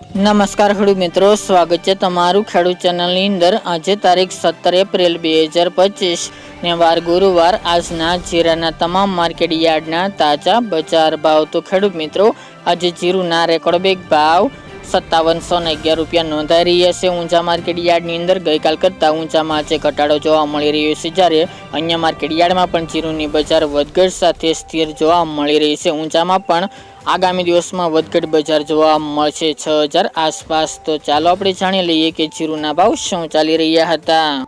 નમસ્કાર ખેડૂત મિત્રો, સ્વાગત છે તમારું ખેડૂત ચેનલની અંદર. આજે તારીખ સત્તર એપ્રિલ બે હજાર પચીસ ને વાર ગુરુવાર. આજના જીરાના તમામ માર્કેટ યાર્ડના તાજા બજાર ભાવ. તો ખેડૂત મિત્રો, આજે જીરુના રેકોર્ડ બેગ ભાવ સત્તાવનસો ને અગિયાર રૂપિયા નોંધાઈ રહ્યા છે. ઊંચા માર્કેટ યાર્ડની અંદર ગઈકાલ કરતાં ઊંચામાં આજે ઘટાડો જોવા મળી રહ્યો છે. જ્યારે અન્ય માર્કેટ યાર્ડમાં પણ જીરુની બજાર વધઘટ સાથે સ્થિર જોવા મળી રહી છે. ઊંચામાં પણ આગામી દિવસમાં વધઘટ બજાર જોવા મળશે છ હજાર આસપાસ. તો ચાલો આપણે જાણી લઈએ કે જીરુના ભાવ શું ચાલી રહ્યા હતા.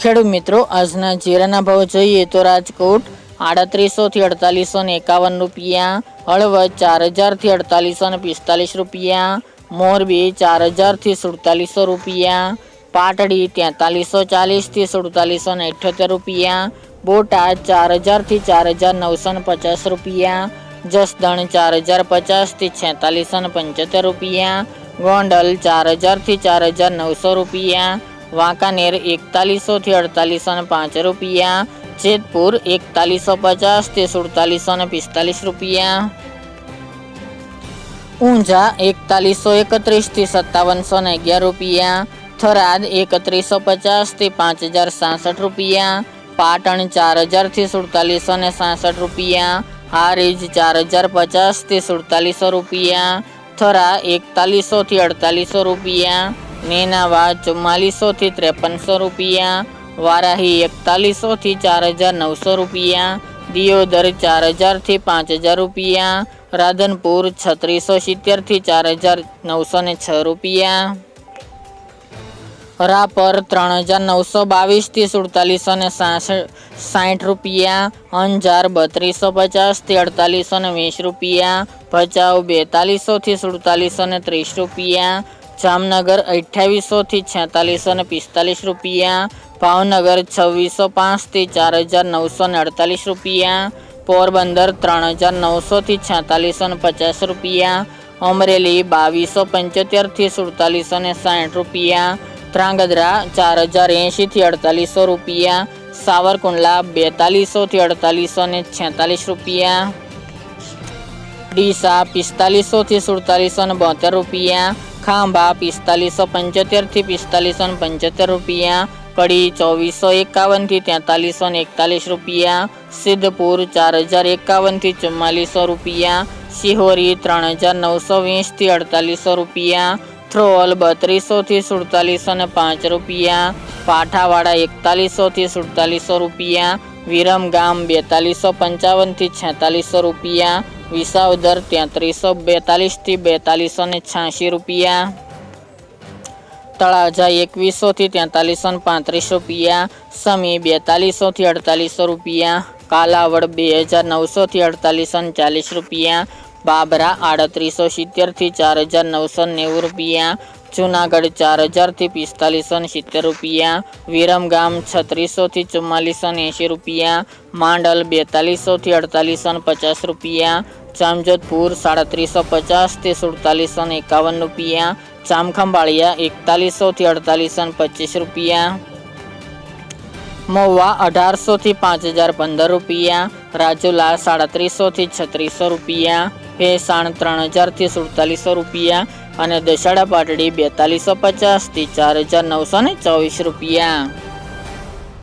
ખેડૂત મિત્રો, આજના જીરાના ભાવ જોઈએ તો રાજકોટ આડત્રીસો થી અડતાલીસો ને એકાવન રૂપિયા હળવદ ચાર હજારથી અડતાલીસો ને પિસ્તાલીસ રૂપિયા, મોરબી ચાર હજારથી સુડતાલીસો રૂપિયા, પાટડી તેતાલીસો ચાલીસથી સુડતાલીસો ને રૂપિયા, બોટાદ ચાર હજારથી ચાર હજાર નવસો ને પચાસ રૂપિયા જસદણ ચાર હજાર પચાસથી છેતાલીસો ને પંચોતેર રૂપિયા ગોંડલ ચાર હજારથી ચાર હજાર નવસો રૂપિયા વાંકાનેર એકતાલીસોથી અડતાલીસો ને પાંચ રૂપિયા જેતપુર એકતાલીસો પચાસથી સુડતાલીસો ને પિસ્તાલીસ રૂપિયા ઊંઝા એકતાલીસો એકત્રીસથી સત્તાવનસો ને અગિયાર રૂપિયા થરાદ એકત્રીસો પચાસથી પાંચ હજાર સાસઠ રૂપિયા પાટણ ચાર હજારથી સુડતાલીસો ને સાસઠ રૂપિયા હારીજ ચાર હજાર પચાસથી સુડતાલીસો રૂપિયા, થરા એકતાલીસોથી અડતાલીસો રૂપિયા નેનાવા ચુમ્માલીસોથી ત્રેપનસો રૂપિયા, વારાહી એકતાલીસોથી ચાર હજાર નવસો રૂપિયા, દિયોદર ચાર હજારથી પાંચ હજાર રૂપિયા, રાધનપુર છત્રીસો સિત્તેરથી ચાર હજાર નવસો ને છ રૂપિયા. રાપર ત્રણ હજાર નવસો બાવીસથી સુડતાલીસો ને સાઠ રૂપિયા અંજાર બત્રીસો પચાસથી અડતાલીસો ને વીસ રૂપિયા, ભચાઉ બેતાલીસોથી સુડતાલીસો ને ત્રીસ રૂપિયા, જામનગર અઠ્યાવીસોથી છેતાલીસો ને પિસ્તાલીસ રૂપિયા, ભાવનગર છવ્વીસો પાંચથી ચાર હજાર નવસો ને અડતાલીસ રૂપિયા, પોરબંદર ત્રણ હજાર નવસોથી છેતાલીસો ને પચાસ રૂપિયા, અમરેલી બાવીસો પંચોતેરથી સુડતાલીસો ને સાઠ રૂપિયા ધ્રાંગધ્રા ચાર હજાર એંશીથી અડતાલીસો રૂપિયા સાવરકુંડલા બેતાલીસોથી અડતાલીસો ને છેતાલીસ રૂપિયા ડીસા પિસ્તાલીસોથી સુડતાલીસો ને બોતેર રૂપિયા ખાંભા પિસ્તાલીસો પંચોતેરથી પિસ્તાલીસો ને પંચોતેર રૂપિયા કડી ચોવીસો એકાવનથી તેતાલીસો ને એકતાલીસ રૂપિયા સિદ્ધપુર ચાર હજાર એકાવનથી ચુમ્માલીસો રૂપિયા શિહોરી ત્રણ હજાર નવસો વીસથી અડતાલીસો રૂપિયા થ્રોલ બત્રીસોથી સુડતાલીસો ને પાંચ રૂપિયા. પાઠાવાડા એકતાલીસોથી સુડતાલીસો રૂપિયા. વિરમગામ બેતાલીસો પંચાવનથી છેતાલીસો રૂપિયા. વિસાવદર તેત્રીસો બેતાલીસથી બેતાલીસો ને છ્યાસી રૂપિયા. તળાજા એકવીસોથી તેતાલીસો ને પાંત્રીસ રૂપિયા. સમી બેતાલીસોથી અડતાલીસો રૂપિયા. કાલાવડ બે હજાર નવસોથી અડતાલીસો ને ચાલીસ રૂપિયા. બાબરા આડત્રીસો સિત્તેરથી ચાર હજાર નવસો નેવું રૂપિયા. જુનાગઢ ચાર હજારથી પિસ્તાલીસો સિત્તેર રૂપિયા. વિરમગામ છત્રીસોથી ચુમ્માલીસો એંશી રૂપિયા. માંડલ બેતાલીસોથી અડતાલીસો પચાસ રૂપિયા. જામજોધપુર સાડત્રીસો પચાસથી સુડતાલીસો એકાવન રૂપિયા. ચામખંબાળિયા એકતાલીસોથી અડતાલીસો પચીસ રૂપિયા. મહુવા અઢારસોથી પાંચ હજાર પંદર રૂપિયા. રાજુલા સાડત્રીસોથી છત્રીસો રૂપિયા. ભેસાણ ત્રણ હજારથી સુડતાલીસો રૂપિયા અને દશાડા પાટડી બેતાલીસો પચાસથી ચાર હજાર નવસો ને ચોવીસ રૂપિયા.